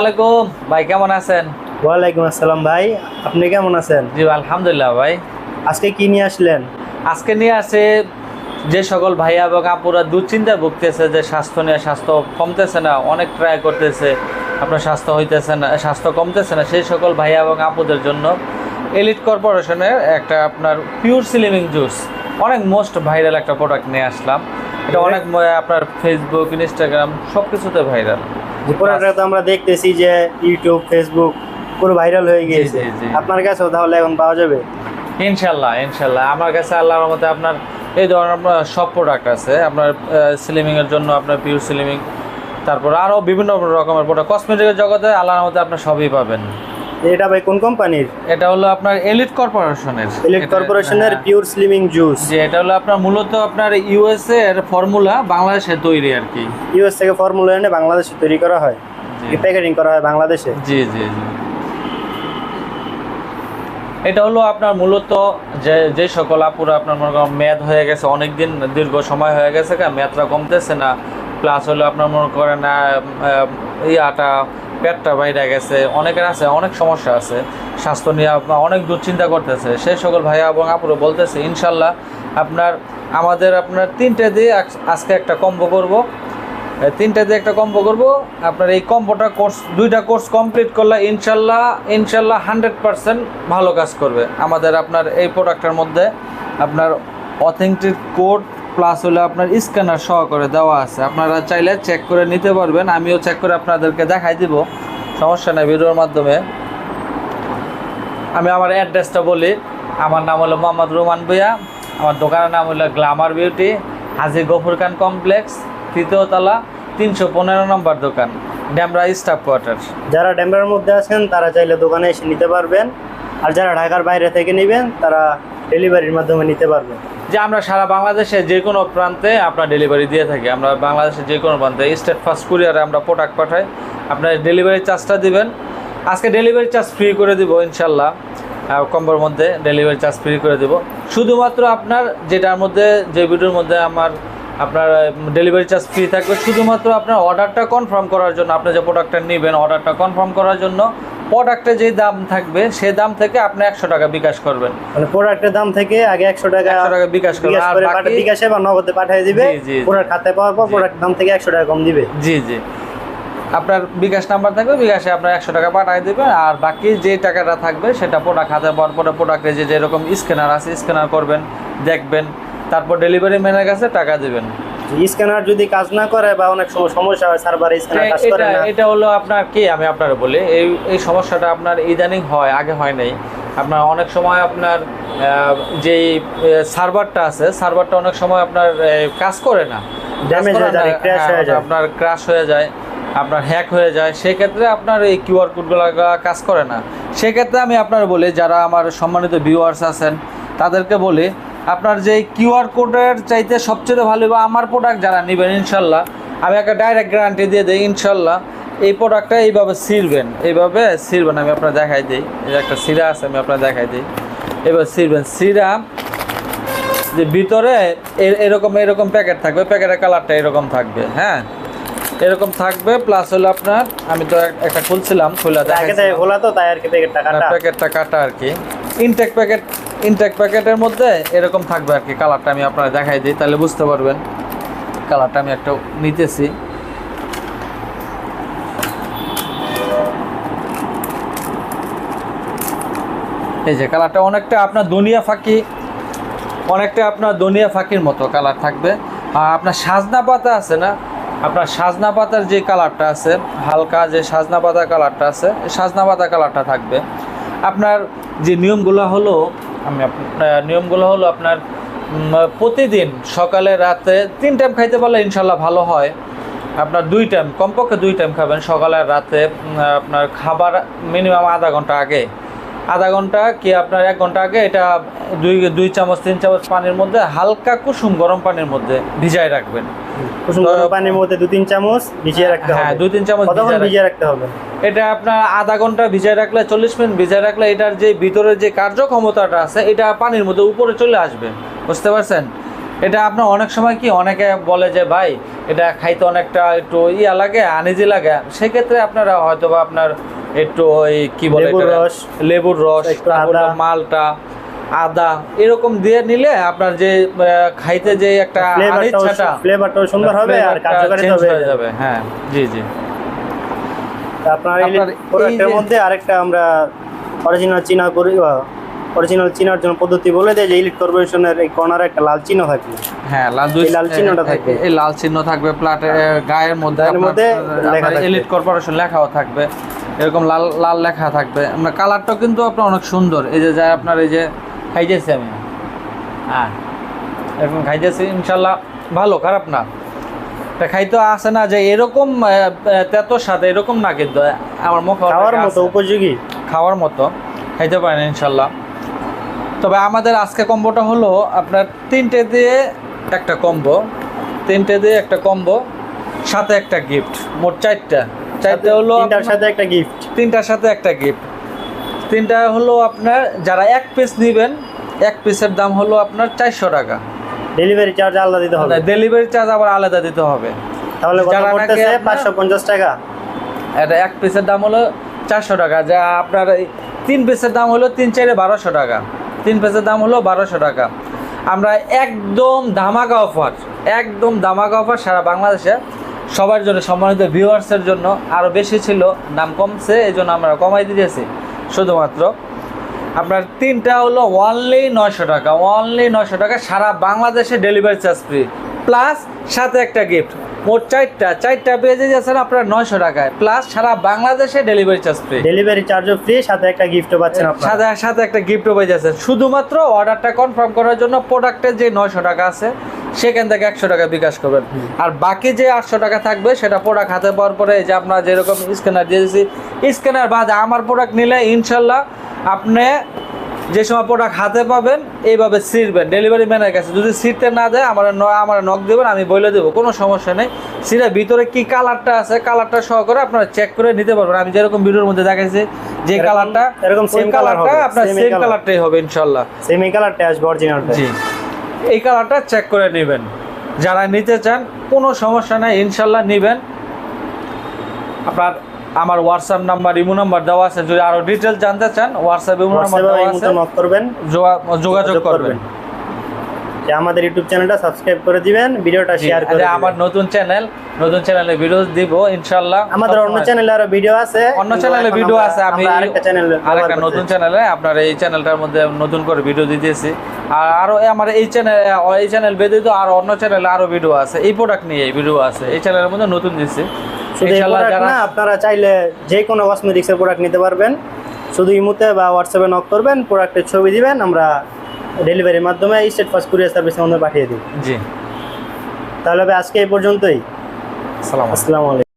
আলাইকুম। ভাই কেমন আছেন? ওয়ালাইকুম আসসালাম ভাই। আপনি কেমন আছেন? জি আলহামদুলিল্লাহ ভাই। আজকে কি নিয়ে আসলেন? আজকে নিয়ে আসে যে সকল ভাইয়া এবং আপুরা দুশ্চিন্তায় ভুগতেছে যে স্বাস্থ্য নিয়ে স্বাস্থ্য কমতেছে না অনেক ট্রাই করতেছে আপনার স্বাস্থ্য হইতেছে না স্বাস্থ্য কমতেছে না সেই সকল ভাইয়া এবং আপুদের জন্য এলিট কর্পোরেশনের একটা আপনার পিওর স্লিমিং জুস অনেক মোস্ট ভাইরাল একটা প্রোডাক্ট নিয়ে আসলাম। এটা অনেক আপনার ফেসবুক ইনস্টাগ্রাম সব কিছুতে ভাইরাল প্রোডাক্টটা তো আমরা দেখতেছি যে ইউটিউব ফেসবুক পুরো ভাইরাল হয়ে গিয়েছে। আপনার কাছেও তাহলে এখন পাওয়া যাবে? ইনশাল্লাহ ইনশাল্লাহ। আমার কাছে আল্লাহর মতে আপনার এই ধরনের আপনার সব প্রোডাক্ট আছে। আপনার স্লিমিংয়ের জন্য আপনার পিওর সিলিমিং তারপর আরও বিভিন্ন রকমের প্রোডাক্ট কসমেটিকের জগতে আল্লাহর মতে আপনার সবই পাবেন। এটা ভাই কোন কোম্পানির? এটা হলো আপনার এলিট কর্পোরেশনের এটা- কর্পোরেশনের পিওর স্লিমিং জুস যে এটা হলো আপনার মূলত আপনার ইউএসএ এর ফর্মুলা বাংলাদেশে তৈরি আর কি। ইউএস থেকে ফর্মুলা এনে বাংলাদেশে তৈরি করা হয়। জি। প্যাকেটিং করা হয় বাংলাদেশে? জি জি জি। এটা হলো আপনার মূলত যে যে সকল আপুরা আপনার মনে করেন মেয়াদ হয়ে গেছে অনেক দিন দীর্ঘ সময় হয়ে গেছে কা মেয়াদটা কমতেছে না। প্লাস হলো আপনার মনে করেন ইয়াটা পেটটা বাইরে গেছে, অনেকের আছে, অনেক সমস্যা আছে, স্বাস্থ্য নিয়ে আপনার অনেক দুশ্চিন্তা করতেছে। সেই সকল ভাইয়া এবং আপুরা বলতেছে ইনশাল্লাহ আপনার, আমাদের আপনার তিনটে দিয়ে আজ- আজকে একটা কম্বো করব। তিনটা দিয়ে একটা কম্বো করব। আপনার এই কম্বোটা কোর্স, দুইটা কোর্স কমপ্লিট করলে ইনশাল্লাহ ইনশাল্লাহ হান্ড্রেড পারসেন্ট ভালো কাজ করবে। আমাদের আপনার এই প্রোডাক্টের মধ্যে আপনার অথেন্টিক কোড প্লাস হলে আপনার স্ক্যানার সহকারে দেওয়া আছে। আপনারা চাইলে চেক করে নিতে পারবেন, আমিও চেক করে আপনাদেরকে দেখাই দিব। সমস্যা নেই ভিডিওর মাধ্যমে। আমি আমার অ্যাড্রেসটা বলি। আমার নাম হলো মোহাম্মদ রোমান ভুইয়া। আমার দোকানের নাম হলো glamour beauty, Haji Gafur Khan complex, তৃতীয় তলা, তিনশো পনেরো নম্বর দোকান ড্যামরা স্টাফ কোয়ার্টার। যারা ড্যামরার মধ্যে আছেন, তারা চাইলে দোকানে এসে নিতে পারবেন। আর যারা ঢাকার বাইরে থেকে নেবেন, তারা ডেলিভারির মাধ্যমে নিতে পারবেন। যে আমরা সারা বাংলাদেশে যে কোনো প্রান্তে আপনার ডেলিভারি দিয়ে থাকি। আমরা বাংলাদেশে যে কোনো প্রান্তে স্টেট ফার্স্ট কুরিয়ারে আমরা প্রোডাক্ট পাঠাই। আপনার ডেলিভারি চার্জটা দিবেন। আজকে ডেলিভারি চার্জ ফ্রি করে দিব, ইনশাল্লাহ। কম্বোর মধ্যে ডেলিভারি চার্জ ফ্রি করে দেব। শুধুমাত্র আপনার যেটার মধ্যে, যে ভিডিওর মধ্যে আমার, আপনার ডেলিভারি চার্জ ফ্রি থাকবে, শুধুমাত্র আপনার অর্ডারটা কনফার্ম করার জন্য, আপনি যে প্রোডাক্টটা নেবেন অর্ডারটা কনফার্ম করার জন্য প্রোডাক্টে যে দাম থাকবে সে দাম থেকে আপনি একশো টাকা বিকাশ করবেন। মানে প্রোডাক্টের দাম থেকে আগে একশো টাকা একশো টাকা বিকাশ করবেন। আর বাকি বিকাশে বা নগদে পাঠিয়ে দিবে। প্রোডাক্ট খাতে পাওয়ার পর জি। প্রোডাক্ট দাম থেকে একশো টাকা কম দিবে। জি জি। আপনার বিকাশ নাম্বার থাকবে বিকাশে আপনার একশো টাকা পাঠিয়ে দেবেন। আর বাকি যে টাকাটা থাকবে সেটা প্রোডাক্ট হাতে পাওয়ার পরে প্রোডাক্টে যে যেরকম স্ক্যানার আছে স্ক্যানার করবেন দেখবেন। তারপর ডেলিভারি ম্যানের কাছে টাকা দেবেন। স্ক্যানার যদি কাজ না করে বা অনেক সময় সমস্যা হয় সার্ভার স্ক্যানার কাজ করে না। এটা হলো আপনার কি আমি আপনার বলি এই এই সমস্যাটা আপনার ইদানিং হয় আগে হয় নাই। আপনার অনেক সময় আপনার যেই সার্ভারটা আছে সার্ভারটা অনেক সময় আপনার কাজ করে না। করে হয়ে যায়, crash হ্যাঁ, যায়। আপনার ক্রাশ হয়ে যায় আপনার হ্যাক হয়ে যায় সেক্ষেত্রে আপনার এই কিউআর কোডগুলো কাজ করে না। সেক্ষেত্রে আমি আপনার বলি যারা আমার সম্মানিত ভিউয়ার্স আছেন তাদেরকে বলি আপনার যে কিউআর কোডের চাইতে সবচেয়ে ভালো বা আমার প্রোডাক্ট যারা নেবেন ইনশাল্লাহ আমি একটা ডাইরেক্ট গ্যারান্টি দিয়ে দিই ইনশাল্লাহ এই প্রোডাক্টটা এইভাবে ছিঁড়বেন এইভাবে ছিঁড়বেন আমি আপনার দেখাই দিই এই একটা সিরা আছে আমি আপনার দেখাই দিই এবার ছিঁড়বেন সিরা যে ভিতরে এরকম এরকম প্যাকেট থাকবে প্যাকেটের কালারটা এরকম থাকবে হ্যাঁ? এরকম থাকবে প্লাস হলো আপনার আমি তো একটা খুলছিলাম খুলে খোলা তো তাই আর কি প্যাকেট টাকাটা প্যাকেটটা কাটা আর কি। ইনটেক প্যাকেট ইনটেক প্যাকেটের মধ্যে এরকম থাকবে আর কি কালারটা আমি আপনারা দেখাই দিই, তাহলে বুঝতে পারবেন। কালারটা আমি একটা নিতেছি। এই যে কালারটা অনেকটা আপনার দুনিয়া ফাঁকি, অনেকটা আপনার দুনিয়া ফাঁকির মতো কালার থাকবে। আর আপনার সাজনা পাতা আছে না, আপনার সাজনা পাতার যে কালারটা আছে, হালকা যে সাজনা পাতা কালারটা আছে, সাজনা পাতা কালারটা থাকবে। আপনার যে নিয়মগুলো হলো আমি নিয়মগুলো হলো আপনার প্রতিদিন সকালে রাতে তিন টাইম খাইতে পারলে ইনশাল্লাহ ভালো হয়। আপনার দুই টাইম কমপক্ষে দুই টাইম খাবেন। সকালে রাতে আপনার খাবার মিনিমাম আধা ঘণ্টা আগে। আধা ঘণ্টা কি আপনার এক ঘণ্টা আগে এটা দুই দুই চামচ, তিন চামচ পানির মধ্যে হালকা কুসুম গরম পানির মধ্যে ভিজায় রাখবেন। কুসুম গরম পানির মধ্যে দু তিন চামচ ভিজিয়ে রাখতে হ্যাঁ হবে। তিন চামচ কতক্ষণ ভিজিয়ে রাখতে হবে? এটা আপনার আধা ঘণ্টা ভিজায় রাখলে চল্লিশ মিনিট ভিজায় রাখলে এটার যে যে কার্যক্ষমতাটা আছে এটা পানির মধ্যে উপরে চলে আসবে। বুঝতে পারছেন? এটা আপনার অনেক সময় কি অনেকে বলে যে ভাই এটা খাইতে অনেকটা একটু ইয়া লাগে আনিজি লাগে। সেক্ষেত্রে আপনারা হয়তো বা আপনার একটু ওই কি বলে লেবুর রস, লেবুর রস একটু মালটা আদা এরকম দিয়ে নিলে আপনার যে খাইতে যে একটা আনিচ্ছাটা ফ্লেভারটাও সুন্দর হবে আর কার্যকারিতা হয়ে যাবে হ্যাঁ জি জি আপনার প্রোডাক্টের মধ্যে আরেকটা আমরা অরিজিনাল চীনা করি অরিজিনাল চিনার জন্য পদ্ধতি বলে দেয় যে ইলিট কর্পোরেশনের এই কর্নারে একটা লাল চিহ্ন থাকবে হ্যাঁ লাল দুই লাল চিহ্নটা থাকবে। এই লাল চিহ্ন থাকবে প্লাটে গায়ের মধ্যে গায়ের মধ্যে লেখা থাকবে। এলিট কর্পোরেশন লেখাও থাকবে এরকম লাল লাল লেখা থাকবে আমরা কালারটাও কিন্তু আপনার অনেক সুন্দর এই যে যায় আপনার এই যে খাইতেছি আমি। হ্যাঁ এরকম খাইতেছি ইনশাল্লাহ ভালো খারাপ না। তা খাইতে আসে না যে এরকম তেতোর সাথে এরকম না কিন্তু আমার মুখে খাওয়ার মতো উপযোগী। খাওয়ার মতো খাইতে পারেন ইনশাল্লাহ। তবে আমাদের আজকে কম্বোটা হলো আপনার তিনটে দিয়ে একটা কম্বো তিনটে দিয়ে একটা কম্বো সাথে একটা গিফট মোট চারটা। চারটে হলো তিনটার সাথে একটা গিফট তিনটার সাথে একটা গিফট তিনটা হলো আপনার যারা এক পিস নেবেন এক পিসের দাম হলো আপনার চারশো টাকা। ডেলিভারি চার্জ আলাদা দিতে হবে। ডেলিভারি চার্জ আবার আলাদা দিতে হবে। তাহলে কত পড়তেছে? পাঁচশো পঞ্চাশ টাকা। এটা এক পিসের দাম হলো চারশো টাকা। যা আপনার তিন পিসের দাম হলো তিন চারে বারোশো টাকা। তিন পিসের দাম হলো বারোশো টাকা। আমরা একদম ধামাকা অফার একদম ধামাকা অফার সারা বাংলাদেশে। সবার জন্য সম্মানিত ভিউয়ার্সের জন্য আরও বেশি ছিল দাম কমছে এই জন্য আমরা কমাই দিয়েছি শুধুমাত্র। আপনার তিনটা হলো ওয়ানলি নয়শো টাকা। ওয়ানলি নয়শো টাকা সারা বাংলাদেশে ডেলিভারি চার্জ ফ্রি প্লাস সাথে একটা গিফট মোট চারটা। চারটা পেয়ে যাচ্ছেন আপনার নয়শো টাকায়। প্লাস সারা বাংলাদেশে ডেলিভারি চার্জ ফ্রি ডেলিভারি চার্জও ফ্রি সাথে একটা গিফটও পাচ্ছেন সাথে সাথে একটা গিফটও পেয়ে যাচ্ছেন। শুধুমাত্র অর্ডারটা কনফার্ম করার জন্য প্রোডাক্টের যে নয়শো টাকা আছে সেখান থেকে একশো টাকা বিকাশ করবেন। আর বাকি যে আটশো টাকা থাকবে সেটা প্রোডাক্ট হাতে পাওয়ার পরে যে আপনার যেরকম স্ক্যানার দিয়েছি স্ক্যানার বাদে আমার প্রোডাক্ট নিলে ইনশাল্লাহ আপনি যে সময় প্রোডাক্ট হাতে পাবেন এইভাবে ছিঁড়বেন। ডেলিভারি ম্যানের কাছে যদি ছিঁড়তে না দেয় আমার আমার নখ দেবেন আমি বলে দেবো কোনো সমস্যা নেই। ছিঁড়ে ভিতরে কি কালারটা আছে কালারটা সহকারে আপনারা চেক করে নিতে পারবেন। আমি যেরকম ভিডিওর মধ্যে দেখাইছি যে কালারটা এরকম সেম কালারটা আপনার সেম কালারটাই হবে ইনশাল্লাহ সেমি কালারটা আসবে অরিজিনালটা জি। এই কালারটা চেক করে নেবেন। যারা নিতে চান কোনো সমস্যা নেই ইনশাল্লাহ নেবেন। আপনার আমার হোয়াটসঅ্যাপ নাম্বার ইমো নাম্বার দেওয়া আছে। যদি আরও ডিটেল জানতে চান হোয়াটসঅ্যাপ ইমো নাম্বার দেওয়া আছে। নক করবেন। যোগাযোগ করবেন। যে আমাদের ইউটিউব চ্যানেলটা সাবস্ক্রাইব করে দিবেন ভিডিওটা শেয়ার করে দিবেন। আমার নতুন চ্যানেল নতুন চ্যানেলে ভিডিও দিব ইনশাল্লাহ আমাদের অন্য চ্যানেলে আরও ভিডিও আছে। অন্য চ্যানেলে ভিডিও আছে আমি আরেকটা চ্যানেল আরেকটা নতুন চ্যানেলে আপনার এই চ্যানেলটার মধ্যে নতুন করে ভিডিও দিতেছি। আর আরও আমার এই চ্যানেল এই চ্যানেল ব্যতীত আর অন্য চ্যানেলে আরও ভিডিও আছে। এই প্রোডাক্ট নিয়ে ভিডিও আছে। এই চ্যানেলের মধ্যে নতুন দিচ্ছি শুধু না আপনারা চাইলে যে কোনো কসমেটিক্সের প্রোডাক্ট নিতে পারবেন। শুধু ইমুতে বা হোয়াটসঅ্যাপে নক করবেন প্রোডাক্টের ছবি দিবেন আমরা ডেলিভারির মাধ্যমে স্টেট ফার্স্ট কুরিয়ার সার্ভিসের মধ্যে পাঠিয়ে দিই। জি। তাহলে আজকে এই পর্যন্তই। আসসালাম আসসালামু আলাইকুম।